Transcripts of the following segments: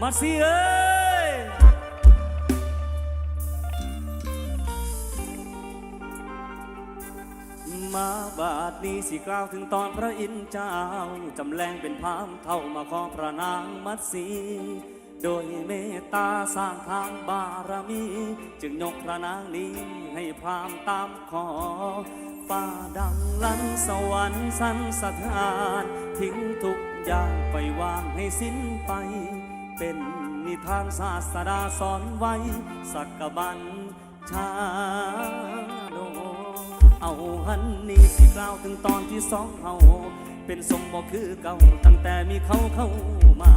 มาสิเอ้ยมาบาดนี้สิกล่าวถึงตอนพระอินทร์เจ้า จำแรงเป็นพามเท่ามาขอพระนางมัตสีโดยเมตตาสร้างทางบารมี จึงยกพระนางนี้ให้พรามตามขอฟ้าดังลันสวรรค์สันสถาน ทิ้งทุกอย่างไปวางให้สิ้นไป เป็นนิทานศาสดาสอนไว้ สักกบันชาโดเอาหันนี่สิกล่าวถึงตอนที่สองเฮาเป็นสมบ่คือเก่าตั้งแต่มีเขาเข้ามา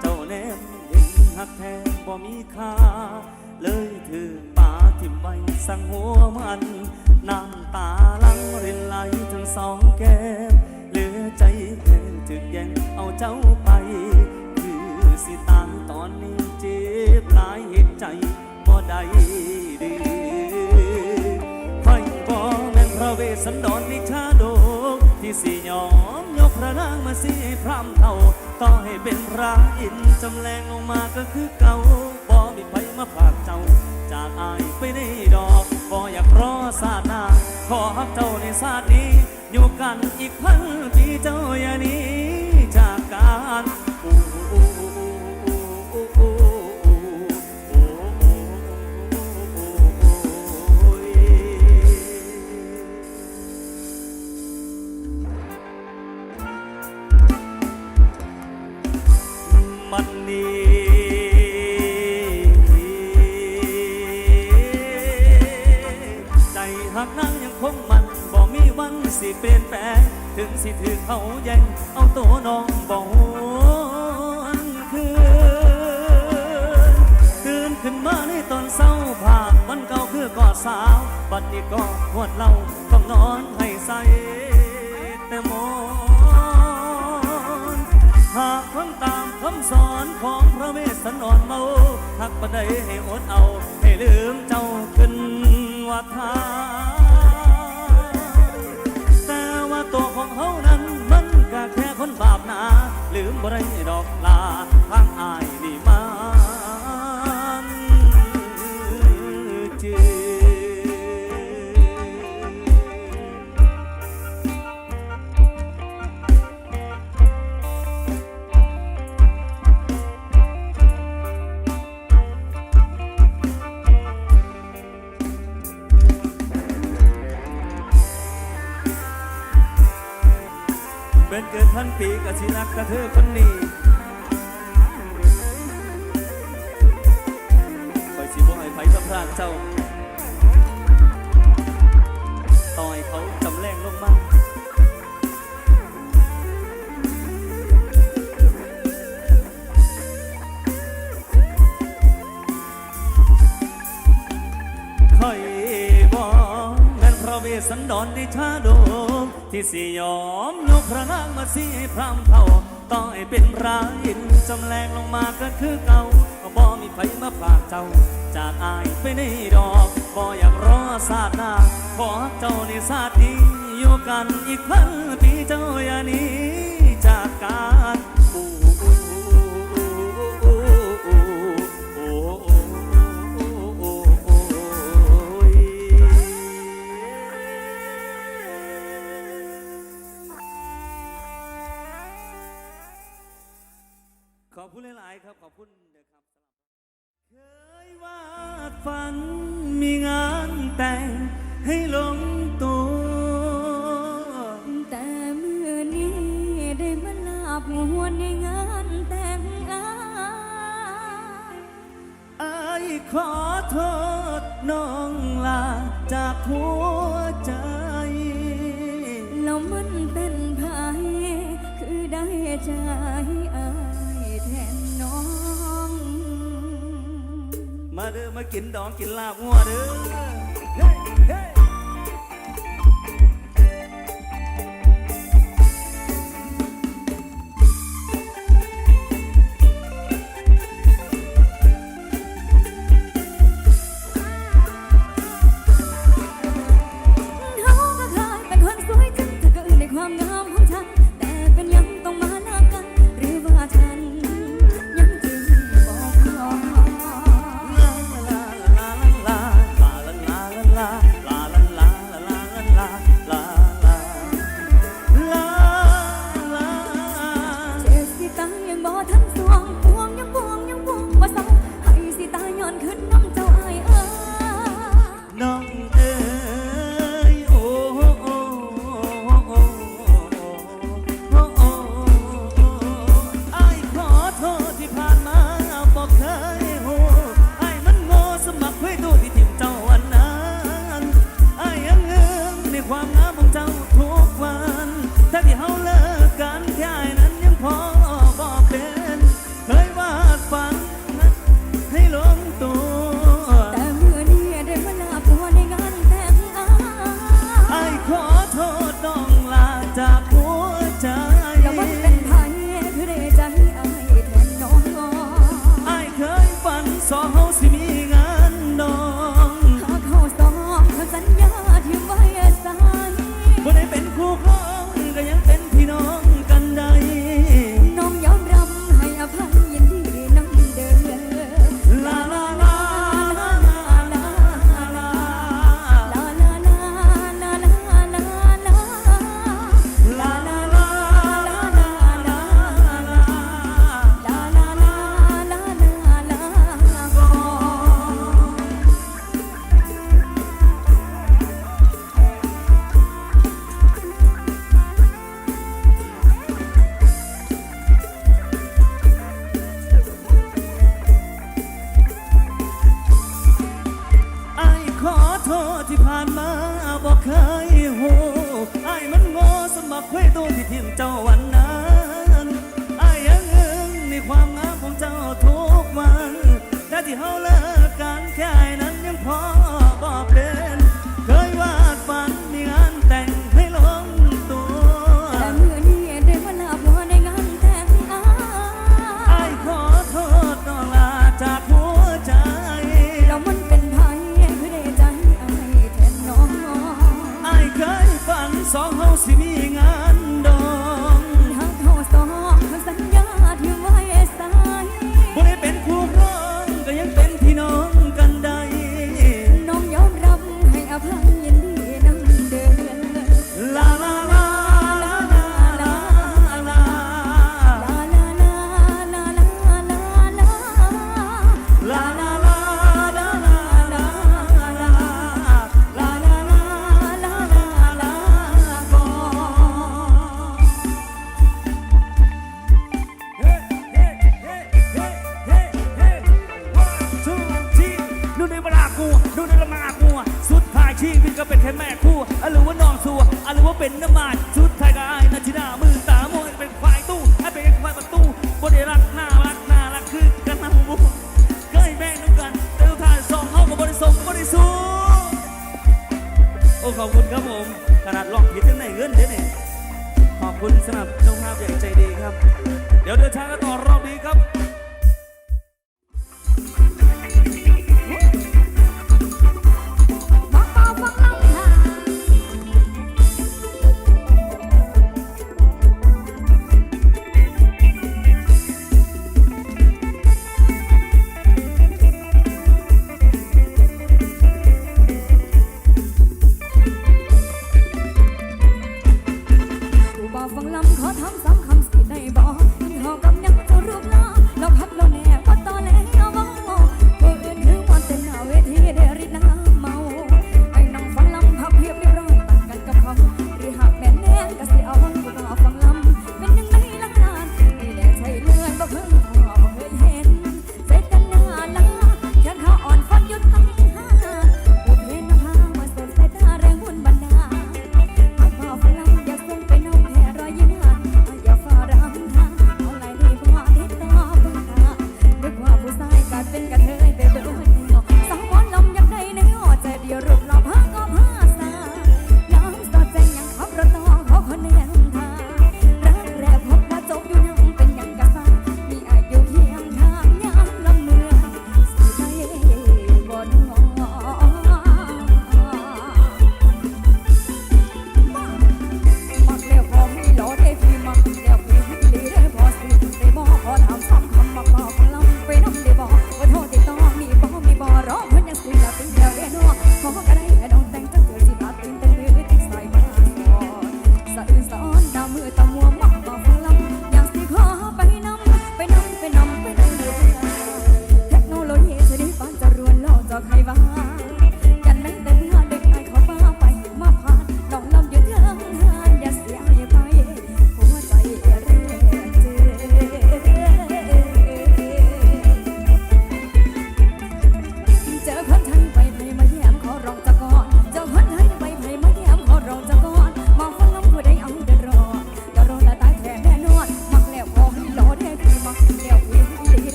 เจ้าแนมเห็นหักแท้บ่มีค่า เลยถือป่าทิ่มไว้สั่งหัวมันน้ำตาลังรินไหลทั้งสองแก้มเหลือใจแค่ถึกแย่งเอาเจ้าไป ด้ดีคอยบ่แม่นพระเวสสันดรในชาโดกที่สิยอมยกพระนางมาสิพรำเท่าต่อให้เป็นพระอินจำแรงลงมาก็คือเก่าบ่มีไผมาฝากเจ้า จากอายไปในดอกบ่อยากรอศาสนาขอฮักเจ้าในศาสตนี้ อยู่กันอีกพันปีเจ้าอย่านี้จากการ สิเปลี่ยนแปลงถึงสิถือเขาแย่งเอาตัวน้องบ่หวนคืนตื่นขึ้นมาในตอนเศร้าภาพวันเก่าคือกอดสาว บัดนี้ก็หวดเราต้องนอนให้ใส่แต่มอนหากทำตามคำสอนของพระเวสสันดรเมาหักบันไดให้อดเอา ให้ลืมเจ้าขึ้นว่าทา ของเขานั้นมันก็แค่คนบาปหนาลืมบ่ได้ดอกลาทางอายนี่มา ปีกับสิรักกับเธอคนนี้คอยสิบ่ให้ไผสะพรากเจ้า ต่อยเขาจำแรงลงมาคอยบอกแม่นพระเวสสันดรในชาดกที่สิยอ มยกพระนางมาสีให้พรำเท่าต่อให้เป็นพระอินจำแรงลงมาก็คือเก่าก็บ่มีไฟมาฝากเจ้า จากอายไปในดอกบ่อยากรอศาสตร์หน้าขอเจ้าในศาสตร์นี้อยู่กันอีกพันปีเจ้าอย่านี้ ฝันมีงานแต่งให้ลงตัว แต่เมื่อนี้ได้มาลาบหัวในงานแต่งงานไอ้ายขอโทษน้องลาจากหัวใจ แล้วมันเป็นไผคือได้ใจอายแทน มาเด้อมากินดองกินลาบงัวเด้อ the whole life.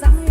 răng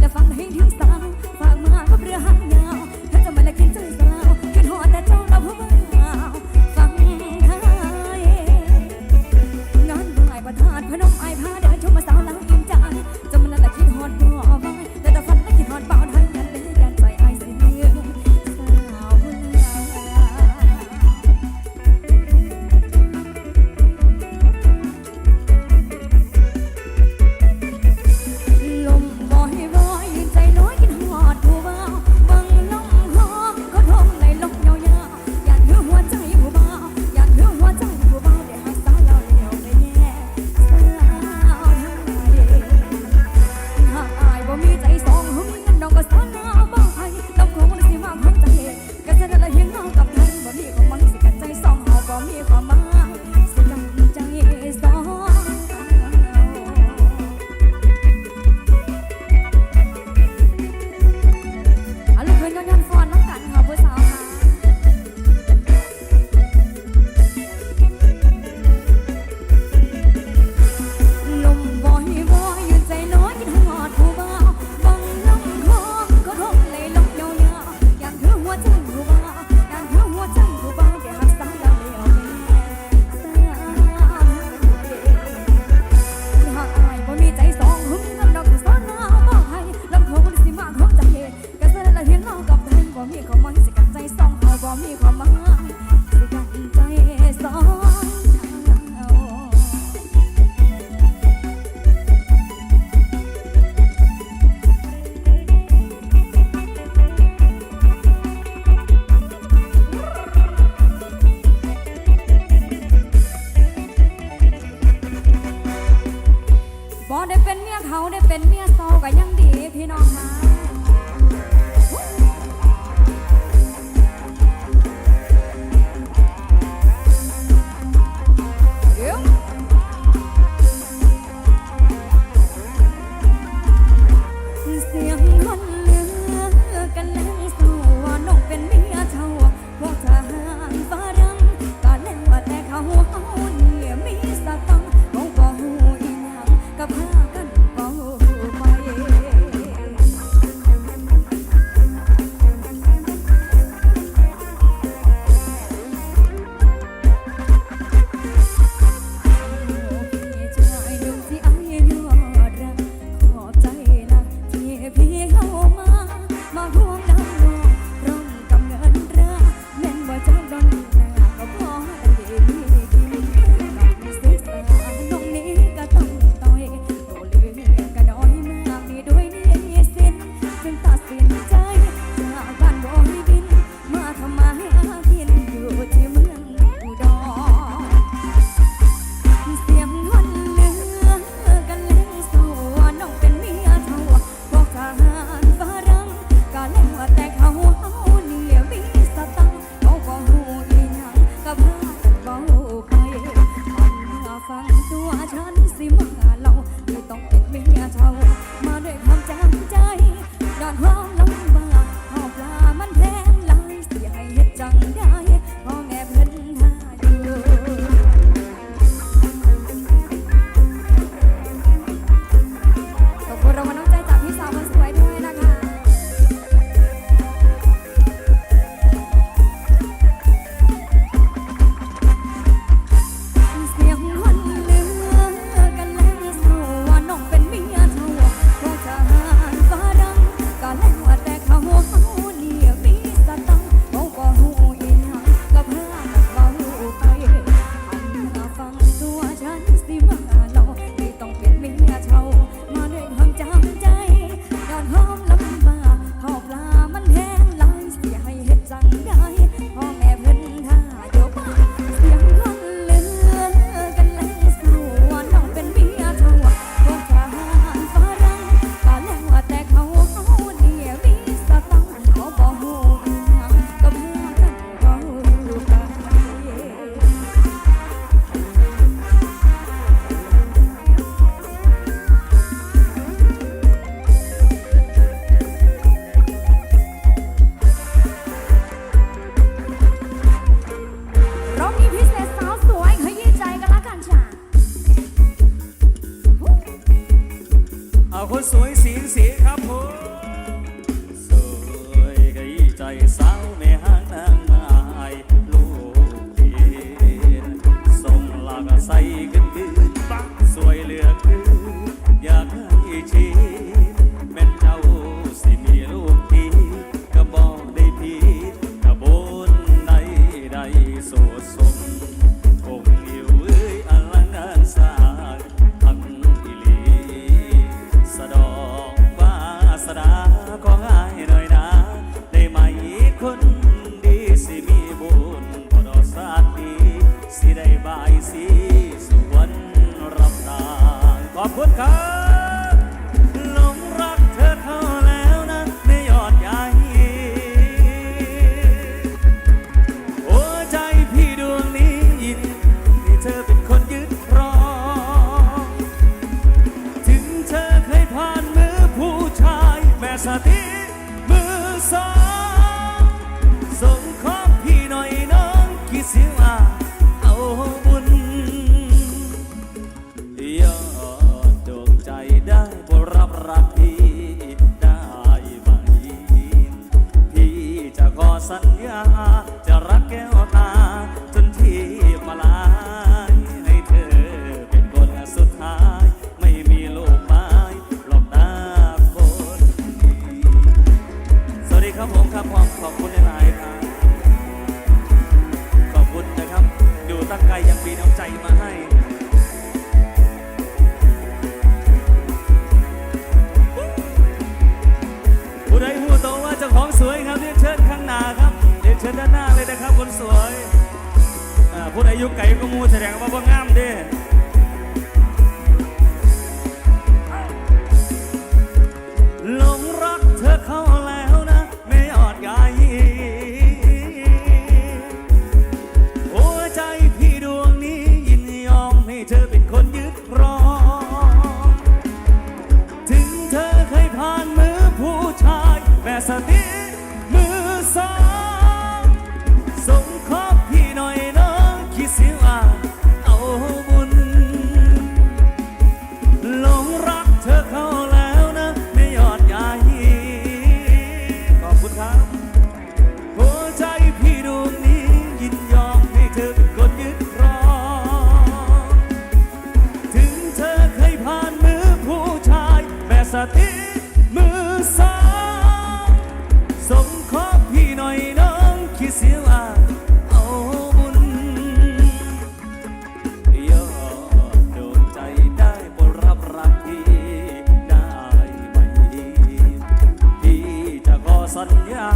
สัญญา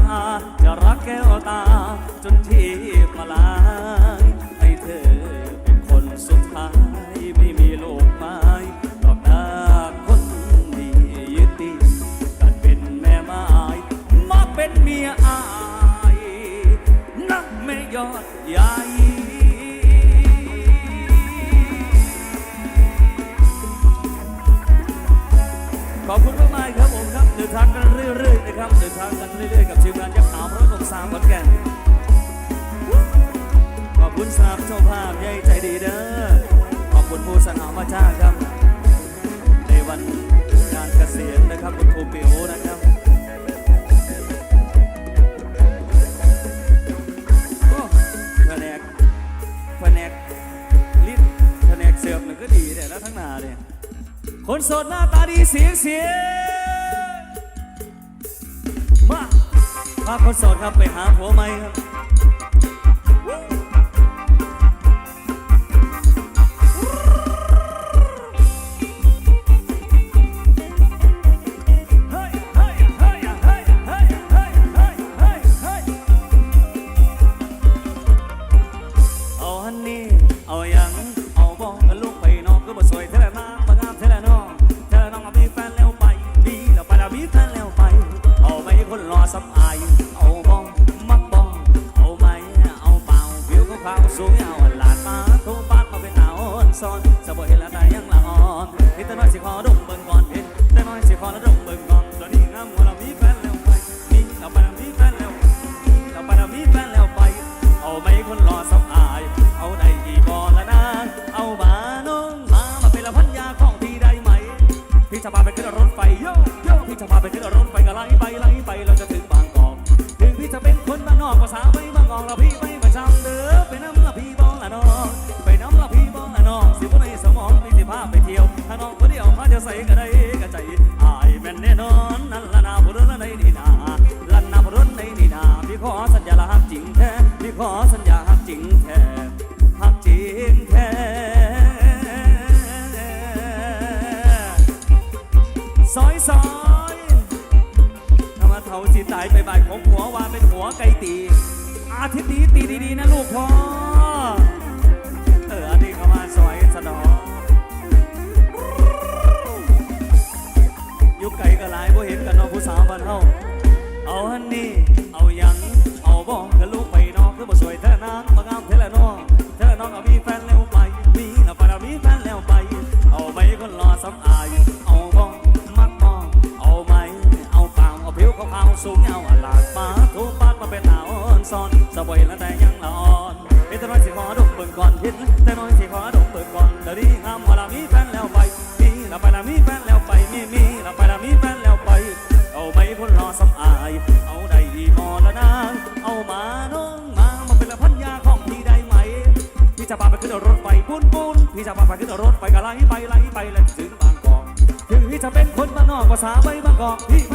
จะรักแก้วตา จนที่มาลายให้เธอเป็นคนสุดท้าย ไม่มีโลกไม้ดอกหน้าคนดียึดติดกันเป็นแม่ไม้มาเป็นเมียอายนักไม่ยอดใหญ่ขอบคุณมากครับผมครับเดินทางกันางกันเรื่อยๆกับทีมงานยักษ์ขาวพระองสามขอนแก่นขอบคุณสามเจ้าภาพใหญ่ใจดีเด้อขอบคุณผู้สนามมาจ้างครับ ในวันงานเกษียณนะครับคุณครูปิโอนะครับโอ้แผนกแผนกลิ้นแผนกเสิร์ฟมันก็ดีเนี่ยแล้วทั้งหนาเนี่ยคนโสดหน้าตาดีเสียงเสียง พาคนโสดครับไปหาผัวใหม่ครับ จะพาไปขึ้นรถไฟโยโยพี่จะพาไปขึ้นรถไฟก็ไล่ไปไล่ไปเราจะถึงบางกอกถึงพี่จะเป็นคนบ้านนอกภาษาไม่บางกอกเราพี่ไม่ประจำเด้อไปน้ำละพี่บองละน้องไปน้ำละพี่บองละน้องสิบวันในสมองมีสิพาไปเที่ยวถ้าน้องคนเดียวมาจะใส่ก็ได้ ทิตย์นี้ตีดีๆนะลูกพ่อ เอออันนี้เข้ามาสวยสนอยุคไก่ก็หลายบ่เห็นกันเนอผู้สาวบ้านเฮาเอาฮันนี่ ก่อนพิดแต่น้อยสิขอดมเบิ่งก่อนเดี๋ยวนี้งามเวลามีแฟนแล้วไปมีแล้วไปแล้วมีแฟนแล้วไปมีมีแล้วไปแล้วมีแฟนแล้วไป เอาไปคนรอสำอาย เอาได้อีกมอละนางเอามาน้องมามาเป็นละพันยาของพี่ได้ไหมพี่จะพาไปขึ้นรถไฟปุ้นปุ้นพี่จะพาไปขึ้นรถไฟก็ไล่ไปไล่ไปแล้วถึงบางกอกถึงพี่จะเป็นคนบ้านนอกภาษาไม่บางกอกพี่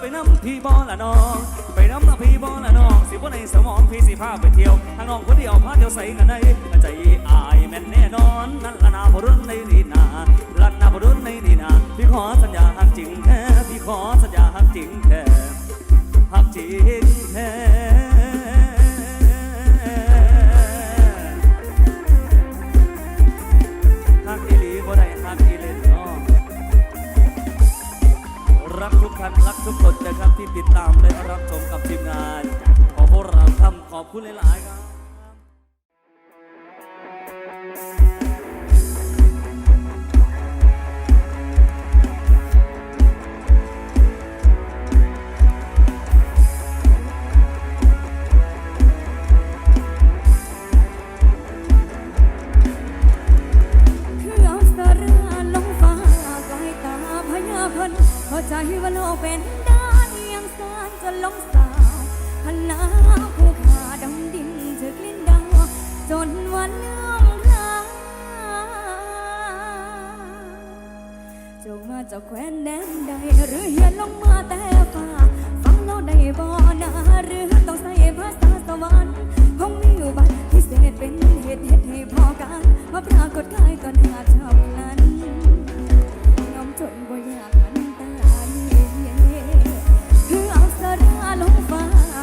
ไปน้ำพี่บอละน้อง ไปน้ำละพี่บอละน้อง สิบ่ในสมองพี่สิพาไปเที่ยวทางน้องคนเดียวพาเที่ยวใส่กันได้ใจอายแม่นแน่นอนนั่นละนาพรุนในนี่นาลันนาพรุนในนี่นาพี่ขอสัญญาหักจริงแท้พี่ขอสัญญาหักจริงแท้หักจริงแท้ รักทุกท่านรักทุกคนนะครับที่ติดตามและรับชมกับทีมงาน ขอพวกเราทำขอบคุณหลาย ๆ ครับ นพอใจว่าโลกเป็นด้านยังยงสานจนล้มสาวพันลาผู้ขาดำดินถึกลิ้นดาวจนวันเลื่อมคลาจงมาจะแคว้นแดนใด หรือเฮียนลงมาแต่ฟ้าฟังเราได้บ่อนาหรือต้องใส่ภาษาสวรรค์คงมีอยู่บัตรพิเศษเป็นเหตุเหตุให้พอกันมาปรากฏกายตอนหาชอบนั้นน้ doing what. ลงฟ้า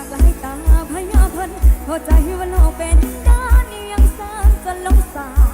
หลตาพยาพันเข้าใจว่าเราเป็นด้านยังสานจนลงสา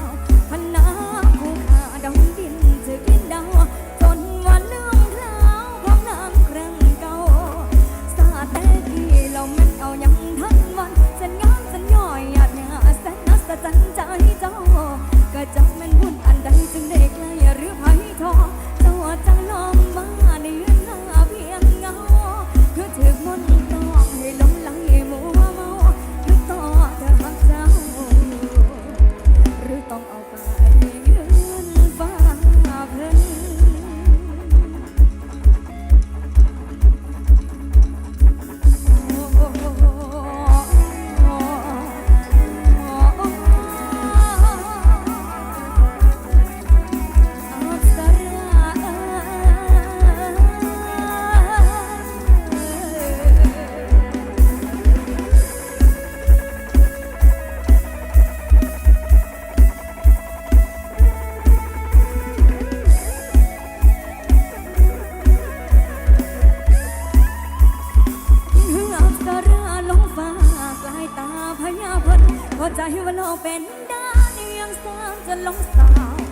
ใจว่าเราเป็นดาวเนียงสร้างจนลงสาว